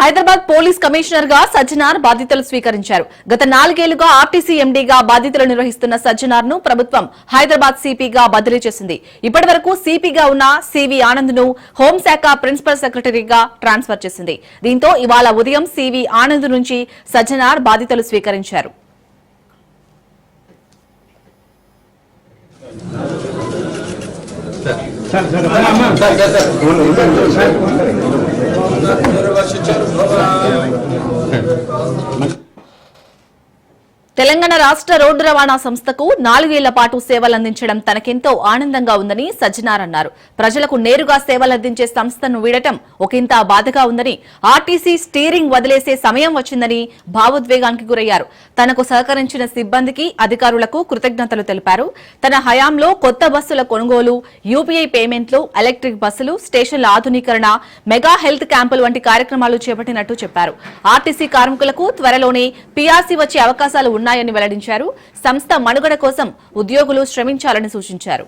Hyderabad police కమిషనర్గా సజ్జనార్ బాధ్యతలు స్వీకరించారు. గత నాలుగేళ్ళుగా ఆర్టీసీ ఎండీగా బాధ్యతలు నిర్వహిస్తున్న సజ్జనార్ను ప్రభుత్వం హైదరాబాద్ సిపిగా బదిలీ చేసింది. ఇప్పటి వరకు సిపిగా ఉన్న సివి ఆనంద్ను హోంశాఖ ప్రిన్సిపల్ సెక్రటరీగా ట్రాన్స్ఫర్ చేసింది. దీంతో ఇవాళ ఉదయం సివి ఆనంద్ నుంచి సజ్జనార్ బాధ్యతలు స్వీకరించారు. Thank తెలంగాణ రాష్ట్ర రోడ్డు రవాణా సంస్థకు నాలుగేళ్ళ పాటు సేవలందించడం తనకెంతో ఆనందంగా ఉందని సజ్జనార్ అన్నారు. ప్రజలకు నేరుగా సేవలందించే సంస్థను వీడటం ఒకంత బాధగా ఉందని ఆర్టీసీ స్టీరింగ్ వదిలేసే సమయం వచ్చిందని భావోద్వేగానికి గురయ్యారు. తనకు సహకరించిన సిబ్బందికి అధికారులకు కృతజ్ఞతలు తెలిపారు. తన హయాంలో కొత్త బస్సుల కొనుగోలు యూపీఐ పేమెంట్లు ఎలక్ట్రిక్ బస్సులు స్టేషన్ల ఆధునీకరణ మెగా హెల్త్ క్యాంపులు వంటి కార్యక్రమాలు చేపట్టినట్టు చెప్పారు. ఆర్టీసీ కార్మికులకు త్వరలోనే పీఆర్సీ వచ్చే అవకాశాలు ఉన్నాయి ఉన్నాయని వెల్లడించారు. సంస్థ మనుగడ కోసం ఉద్యోగులు శ్రమించాలని సూచించారు.